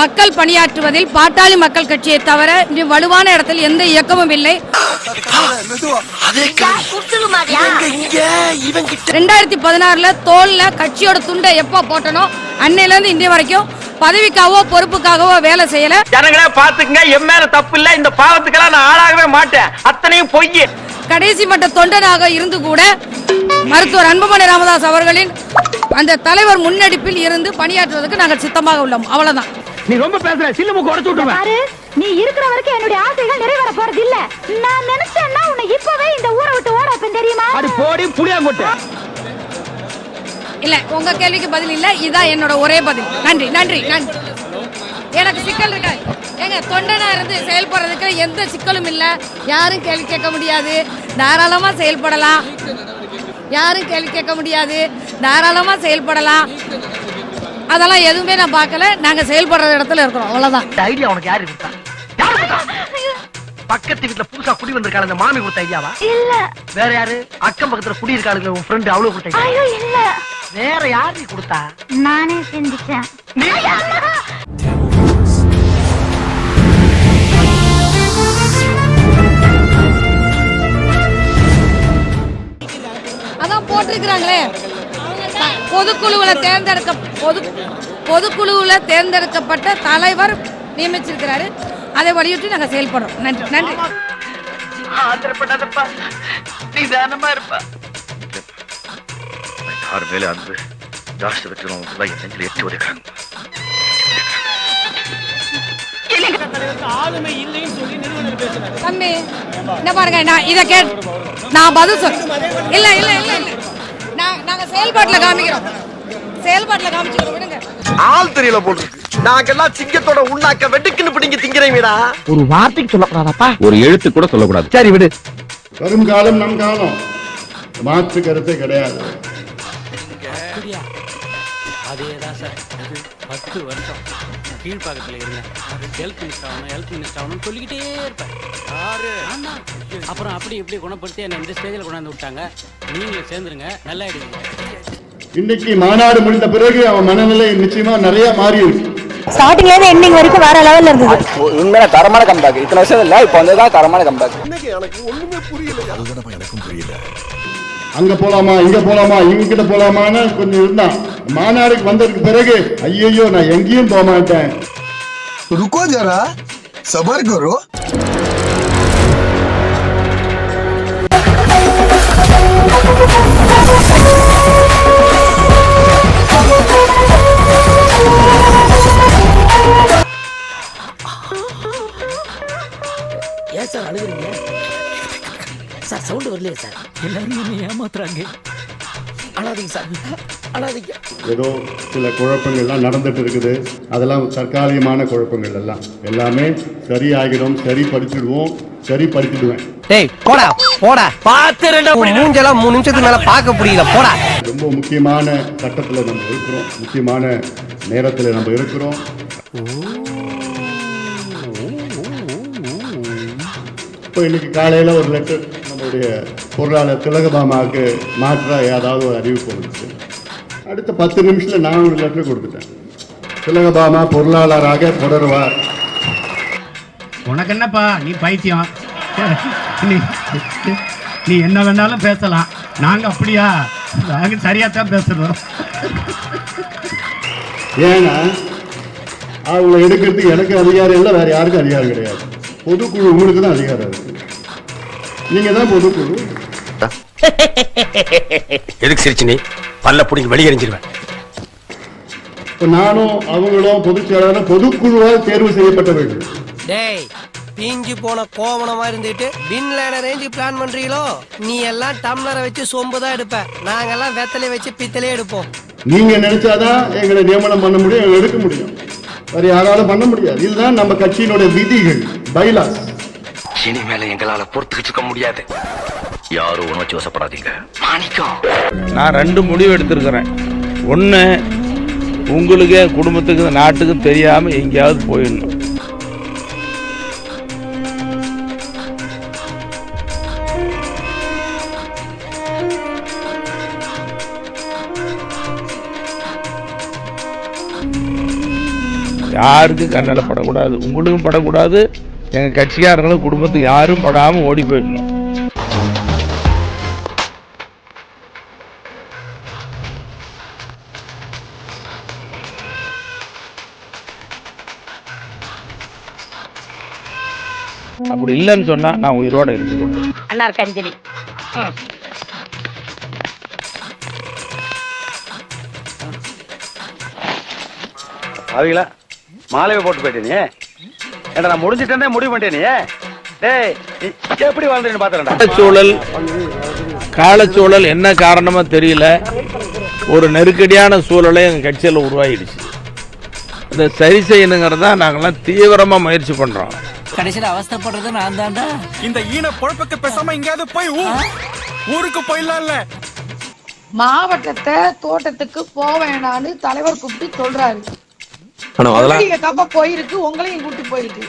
மக்கள் பணியாற்றுவதில் பாட்டாளி மக்கள் கட்சியை தவிர இன்று வலுவான இடத்தில் எந்த இயக்கமும் இல்லை. ரெண்டாயிரத்தி பதினாறுல தோல்ல கட்சியோட துண்டை எப்போ போட்டனோ அன்னையில இருந்து இன்றைய வரைக்கும் பதவிக்காகவோ பொறுப்புக்காகவோ வேலை செய்யல. ஜனங்களே பாத்துக்கங்க என் மேல தப்பு இல்ல இந்த பாவத்துக்கெல்லாம் நான் ஆளாகவே மாட்டேன். அத்தனையும் பொய் கடைசி மட்ட தொண்டனாக இருந்து கூட மருத்துவர் அன்புமணி ராமதாஸ் அவர்களின் அந்த தலைவர் முன்னெடுப்பில் இருந்து பணியாற்றுவதற்கு நாங்கள் சித்தமாக உள்ளோம். அவ்வளவுதான். நீ ரொம்ப பேசுற சில்லுமுக்கு உடச்சு விட்டுருவேன். பாரு நீ இருக்கிற வரைக்கும் என்னுடைய ஆசைகள் நிறைவேற போறது இல்ல. நான் நினைச்சேன்னா உன்னை இப்பவே இந்த ஊரை விட்டு ஓட வைப்பேன் தெரியுமா? அடி போடி புளியாங்கொட்டு இல்ல உங்க கேள்விக்கு பதில் இல்ல இதான் என்னோட ஒரே பதில். நன்றி நன்றி நன்றி. எனக்கு சிக்கல் இருக்காது ஏங்க தொண்டனா இருந்து செயல்படுறதுக்கு எந்த சிக்கலும் இல்ல. யாரும் கேள்வி கேட்க முடியாது. தாராளமா செயல்படலாம். யாரும் கேள்வி கேட்க முடியாது. தாராளமா செயல்படலாம். அதெல்லாம் எதுவுமே நான் பார்க்கல. நாங்க செயல்படுற இடத்துல இருக்கிறோம். அவ்வளவுதான். ஐடியா உனக்கு யாரு கொடுத்தா? பக்கத்து வீட்டுல புதுசா குடி வந்திருக்காள் அந்த மாமி கொடுத்த ஐடியாவா இல்ல. வேற யாரு? அக்கம் பக்கத்துல குடி இருக்காளுங்க உன் ஃப்ரெண்ட் அவ்வளவு கொடுத்த? ஐயோ இல்ல. வேற யாரு நீ கொடுத்தா? நானே சிந்திச்சேன். அதான் போட்டிருக்கிறாங்களே. பொதுக்குழுவுல தேர்ந்தெடுக்க பொது பொதுக்குழுவுல தேர்ந்தெடுக்கப்பட்ட தலைவர் நியமிச்சிருக்கிறாரு. அதை வலியுறுத்தி நாங்க செயல்படுறோம். நன்றி. நன்றி. ஆத்திரப்படாதப்பா. நீ தானமா இருப்பா. யார் மேலே அன்பு ஜாஸ்தி வச்சிருவோம் என் நெஞ்சில் எட்டி உதைக்கிறாங்க. தம்பி என்ன பாருங்க நான் இதை கேட் நான் பதில் சொல் இல்ல இல்ல இல்ல இல்ல. நாங்க செயல்பாட்டுல காமிக்கிறோம். செயல்பாட்டுல காமிச்சுக்கிறோம் விடுங்க. ஆள் தெரியல போல் இருக்கு. நாங்கெல்லாம் சிங்கத்தோட உண்ணாக்க வெட்டுக்குன்னு பிடிங்க திங்கிறீங்கடா ஒரு வார்த்தைக்கு சொல்லக்கூடாதப்பா? ஒரு எழுத்து கூட சொல்லக்கூடாது. சரி விடு. வரும் காலம் நம் காலம். மாற்று கருத்தே கிடையாது. அதேதான் சார். இது பத்து வருஷம். கீழ்ப்பாக்கத்தில் இருந்தேன். ஹெல்த் மினிஸ்டர் ஆகணும் ஹெல்த் மினிஸ்டர் ஆகணும்னு சொல்லிக்கிட்டே இருப்பேன். யாரு? அப்புறம் அப்படி இப்படி குணப்படுத்தி என்னை இந்த ஸ்டேஜில் கொண்டாந்து விட்டாங்க. நீங்களும் சேர்ந்துருங்க. நல்லா ஆயிடுவீங்க. இன்னைக்கு மாநாடு முடிந்த பிறகு அவன் மனநிலை நிச்சயமா நிறைய மாறி இருக்கு ஸ்டார்டிங்ல இருந்து எண்டிங் வரைக்கும் வேற லெவல்ல இருந்தது. உண்மையான தரமான கம்பேக் இத்தனை வருஷம் இல்ல இப்போ வந்ததுதான் தரமான கம்பேக் எனக்கு ஒண்ணுமே புரியல. அங்க போகலாமா இங்க போகலாமா இவங்கிட்ட போகலாமான்னு கொஞ்சம் இருந்தான் மாநாடுக்கு வந்ததுக்கு பிறகு ஐயையோ நான் எங்கேயும் போக மாட்டேன். ருக்கோ ஜரா? சபர் Thank you. சவுண்டு வரலையே சார். எல்லாரும் என்ன ஏமாத்துறாங்க. அழாதீங்க சார். அழாதீங்க. ஏதோ சில குழப்பங்கள்லாம் நடந்துட்டு இருக்குது. அதெல்லாம் தற்காலிகமான குழப்பங்கள் எல்லாம். எல்லாமே சரியாகிடும் சரி படிச்சிடுவோம் சரி படிச்சிடுவேன் டேய் போடா போடா. பார்த்து ரெண்டு மூஞ்செல்லாம் மூணு நிமிஷத்துக்கு மேல பார்க்க முடியல. போடா. ரொம்ப முக்கியமான கட்டத்தில் நம்ம இருக்கிறோம். முக்கியமான நேரத்தில் நம்ம இருக்கிறோம். இப்போ இன்னைக்கு காலையில் ஒரு லெட்டர் நம்மளுடைய பொருளாளர் திலகபாமாவுக்கு மாற்றா ஏதாவது ஒரு அறிவிப்பு வந்துச்சு. அடுத்த பத்து நிமிஷத்தில் நான் ஒரு லெட்டர் கொடுத்துட்டேன். திலகபாமா பொருளாளராக தொடருவார். உனக்கு என்னப்பா? நீ பைத்தியம். நீ நீ என்ன வேணாலும் பேசலாம். நாங்க அப்படியா? நாங்க சரியா தான் பேசுறோம். ஏன்னா அவங்கள எடுக்கிறதுக்கு எனக்கு அதிகாரம் இல்லை வேற யாருக்கும் அதிகாரம் கிடையாது. பொதுக்குழு உங்களுக்கு தான் அதிகாரம் இருக்கு. நீங்க தான் பொதுக்குழு எதுக்கு சிரிச்சு நீ? பல்ல புடிங்க வெளியெறிஞ்சிருவேன். இப்போ நானும் அவங்களும் பொதுச் பொதுக்குழுவால் தேர்வு செய்யப்பட்டவர்கள் டேய் பீஞ்சு போன கோவணமா இருந்துட்டு பின் லைன ரேஞ்சு பிளான் பண்றீங்களோ? நீ எல்லாம் டம்ளரை வச்சு சொம்பு தான் எடுப்ப. நாங்கெல்லாம் வெத்தலை வச்சு பித்தலே எடுப்போம். நீங்க நினைச்சாதான் எங்களை நியமனம் பண்ண முடியும் எங்களை எடுக்க முடியும். வேற யாராலும் பண்ண முடியாது. இதுதான் நம்ம கட்சியினுடைய விதிகள் பைலாஸ் இனிமேல எங்களால பொறுத்துக்கிட்டு முடியாது. யாரும் உணர்ச்சி வசப்படாதீங்க. மாணிக்கம். நான் ரெண்டு முடிவு எடுத்திருக்கிறேன். ஒன்று உங்களுக்கு குடும்பத்துக்கு நாட்டுக்கும் தெரியாம எங்கேயாவது போயிடணும். யாருக்கும் கண்ணில் படக்கூடாது. உங்களுக்கும் படக்கூடாது. எங்கள் கட்சிக்காரங்களும் குடும்பத்துக்கு யாரும் படாமல் ஓடி போயிடணும் அப்படி இல்லைன்னு சொன்னால் நான் உயிரோட இருக்கேன் அவங்களா மாலையை போட்டு போயிட்டே ஏடா நான் முடிஞ்சிட்டேனே முடிவு பண்ணிட்டேனே டேய் எப்படி வாழ்ந்துன்னு பாத்துறேன்டா. காலச்சூழல் காலச்சூழல் என்ன காரணமா தெரியல. ஒரு நெருக்கடியான சூழலை எங்கள் கட்சியில் உருவாகிடுச்சு. அதை சரி செய்யணுங்கிறத நாங்கள்லாம் தீவிரமாக முயற்சி பண்ணுறோம் கடைசியில் அவஸ்தைப்படுறது நான் தான்டா. இந்த ஈன பொழப்புக்கு பேசாம எங்கேயாவது போய் ஊருக்கு போயிடலாம்ல. மாவட்டத்தை தோட்டத்துக்கு போக வேணாம்னு தலைவர் கூப்பிட்டு சொல்றாரு. மேடம் அதெல்லாம் நீங்க தப்பா போயிருக்கு உங்களையும் கூட்டி போயிருக்கு.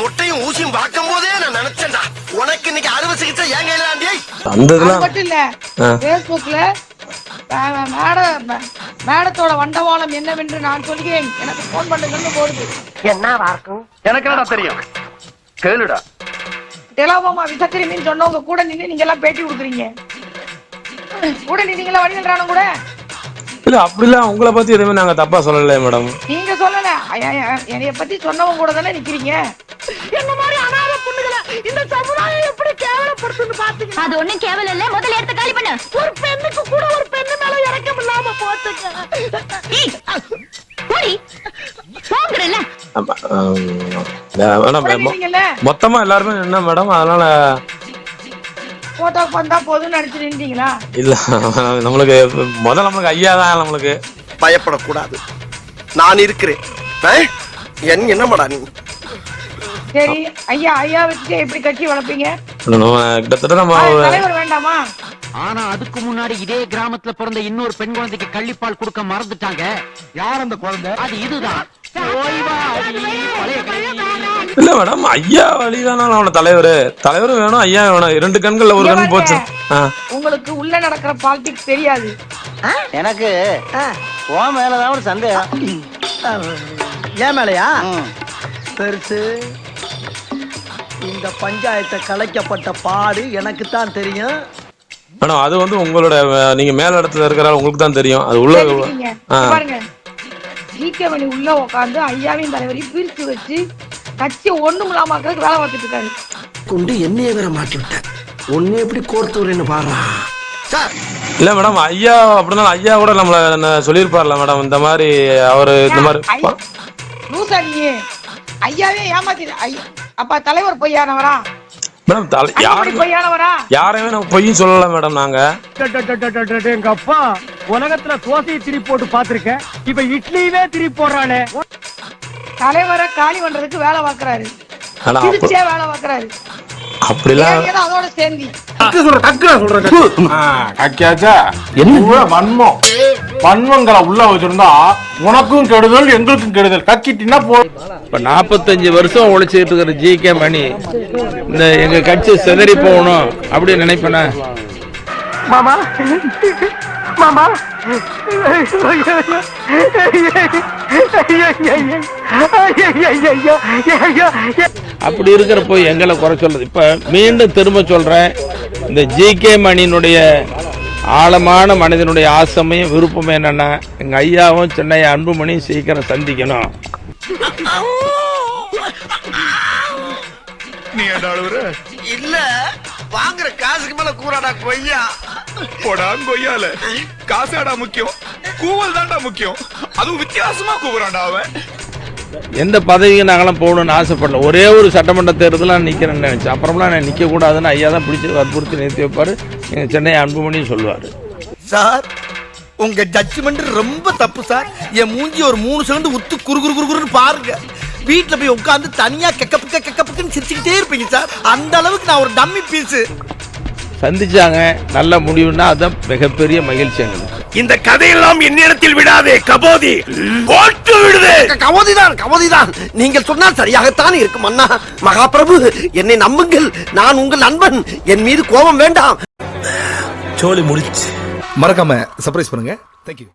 முட்டையும் ஊசியும் பார்க்கும் போதே நான் நினைச்சேன்டா. உனக்கு இன்னைக்கு அறுவை சிகிச்சை ஏன் அந்த இதெல்லாம் மட்டும் இல்ல. பேஸ்புக்ல மேட மேடத்தோட வண்டவாளம் என்னவென்று நான் சொல்கிறேன். எனக்கு போன் பண்ணுங்கன்னு போடுது. எனக்கு என்னடா தெரியும்? கேளுடா. டெலாபோமா விசக்கிரிமின்னு சொன்னவங்க கூட நின்று நீங்க எல்லாம் பேட்டி கொடுக்குறீங்க. கூட நின்னீங்களா வடிவேல் கூட? இல்ல அப்படிலாம் உங்களை பத்தி எதுவுமே நாங்க தப்பா சொல்லல மேடம். நீங்க சொல்லல. என்னைய பத்தி சொன்னவங்க கூட தானே நிக்கிறீங்க? என்ன மாதிரி அனாதை பொண்ணுகளை இந்த சமுதாயம் எப்படி கேவலப்படுத்துன்னு பாத்தீங்க? அது ஒண்ணும் கேவலம் இல்ல. முதல்ல எடுத்து காலி பண்ணு. ஒரு பெண்ணுக்கு கூட ஒரு பெண்ணு மேல இறக்கம் இல்லாம நீங்கல்ல மொத்தமா எல்லாருமே என்ன மேடம். அதனால போட்டோக்கு வந்தா போதும்னு நினைச்சு நின்றீங்களா இல்ல நம்மளுக்கு முதல்ல நம்மளுக்கு ஐயா தான் நம்மளுக்கு. பயப்படக்கூடாது. நான் இருக்கிறேன்? என் என்னமாடா நீ? சரி ஐயா ஐயா வச்சுட்டு எப்படி கட்சி வளர்ப்பீங்க? நம்ம கிட்டத்தட்ட நம்ம தலைவர் வேண்டாமா? ஆனா அதுக்கு முன்னாடி இதே கிராமத்துல பிறந்த இன்னொரு பெண் குழந்தைக்கு கள்ளிப்பால் கொடுக்க மறந்துட்டாங்க. யார் அந்த குழந்தை? அது இதுதான். இல்ல மேடம் ஐயா வழிதானா? அவன தலைவர். தலைவரும் வேணும் ஐயா வேணும். இரண்டு கண்கள்ல ஒரு கண் போச்சு. ஆ. உங்களுக்கு உள்ள நடக்கிற பாலிடிக்ஸ் தெரியாது. எனக்கு உன் மேலதான் ஒரு சந்தேகம். ஏன் மேலையா? பெருசு இந்த பஞ்சாயத்தை கலைக்கப்பட்ட பாடு எனக்கு தான் தெரியும். மேடம் அது வந்து உங்களோட நீங்க மேல இடத்துல இருக்கிற உங்களுக்கு தான் தெரியும். அது உள்ள. பாருங்க. ஜிகே மணி உள்ள உட்காந்து ஐயாவையும் தலைவரையும் பிரிச்சு வச்சு கட்சி ஒண்ணும் இல்லாம வேலை பார்த்துட்டு இருக்காரு. கொண்டு என்னைய வேற மாட்டி விட்ட. உன்னை எப்படி கோர்த்து வரேன்னு பாடுறா சார். இல்ல மேடம் ஐயா அப்படின்னா ஐயா கூட நம்மள என்ன சொல்லியிருப்பார்ல மேடம் இந்த மாதிரி அவரு இந்த மாதிரி லூசா நீ. ஐயாவே ஏமாத்தி ஐயா அப்பா தலைவர் பொய்யானவரா? மேடம் தலை அடிப்படை யாரு பொய்யானவரா? யாரையுமே நம்ம பொய்யும் சொல்லல மேடம் நாங்க. எங்க அப்பா உலகத்துல தோசையை திருப்பி போட்டு பாத்திருக்கேன் இப்ப இட்லியவே திருப்பி போடுறானே. தலைவரை காலி பண்றதுக்கு வேலை திருச்சியே பார்க்கறாரு. அப்படிலாம் அதோட சேர்ந்தி. என்ன? வன்மம். வன்மங்களை உள்ள வச்சிருந்தா உனக்கும் கெடுதல் எங்களுக்கும் கெடுதல். கக்கிட்டினா போ இப்ப நாற்பத்தஞ்சு வருஷம் உழைச்சிட்டு இருக்கிற ஜி கே மணி இந்த எங்க கட்சி சிதறி போகணும் அப்படின்னு நினைப்பேனா? மாமா. மாமா. அப்படி இருக்கிறப்போ எங்களை குறை சொல்றது. இப்ப மீண்டும் திரும்ப சொல்றேன். இந்த ஜி கே மணியினுடைய ஆழமான மனிதனுடைய ஆசைமையும் விருப்பமும் என்னன்னா எங்க ஐயாவும் சென்னை அன்புமணியும் சீக்கிரம் சந்திக்கணும். இல்ல வாங்குற காசுக்கு மேல கூறாடா கொய்யா. போடா கொய்யால. காசாடா முக்கியம். கூவல் தான்டா முக்கியம். அதுவும் வித்தியாசமா கூவுறான்டா அவன். எந்த பதவிக்கு நாங்களாம் போகணும்னு ஆசைப்படல. ஒரே ஒரு சட்டமன்ற தேர்தலில் நான் நிற்கிறேன்னு நினச்சேன் அப்புறம்லாம் நான் நிற்க கூடாதுன்னு ஐயா தான் பிடிச்சி வற்புறுத்தி நிறுத்தி வைப்பார். எங்கள் சென்னை அன்புமணியும் சொல்லுவார். சார் உங்க ஜட்ஜ்மெண்ட் ரொம்ப தப்பு சார். என் மூஞ்சி ஒரு மூணு செகண்ட் உத்து குறு குறு குறு குறுன்னு பாருங்க. வீட்டுல போய் உட்காந்து தனியா கெக்கப்புக்க கெக்கப்புக்குன்னு சிரிச்சுக்கிட்டே இருப்பீங்க சார். அந்த அளவுக்கு நான் ஒரு டம்மி பீஸ் சந்திச்சாங்க நல்ல முடிவுன்னா அதுதான் மிகப்பெரிய மகிழ்ச்சி எங்களுக்கு இந்த கதையெல்லாம் என்னிடத்தில் விடாதே கபோதி போட்டு விடுதே கவோதிதான் கவோதிதான் நீங்கள் சொன்னால் சரியாகத்தான் இருக்கும் அண்ணா மகாபிரபு என்னை நம்புங்கள் நான் உங்கள் நண்பன் என் மீது கோபம் வேண்டாம் சோழி முடிச்சு மறக்காம சர்ப்ரைஸ் பண்ணுங்க தேங்க்யூ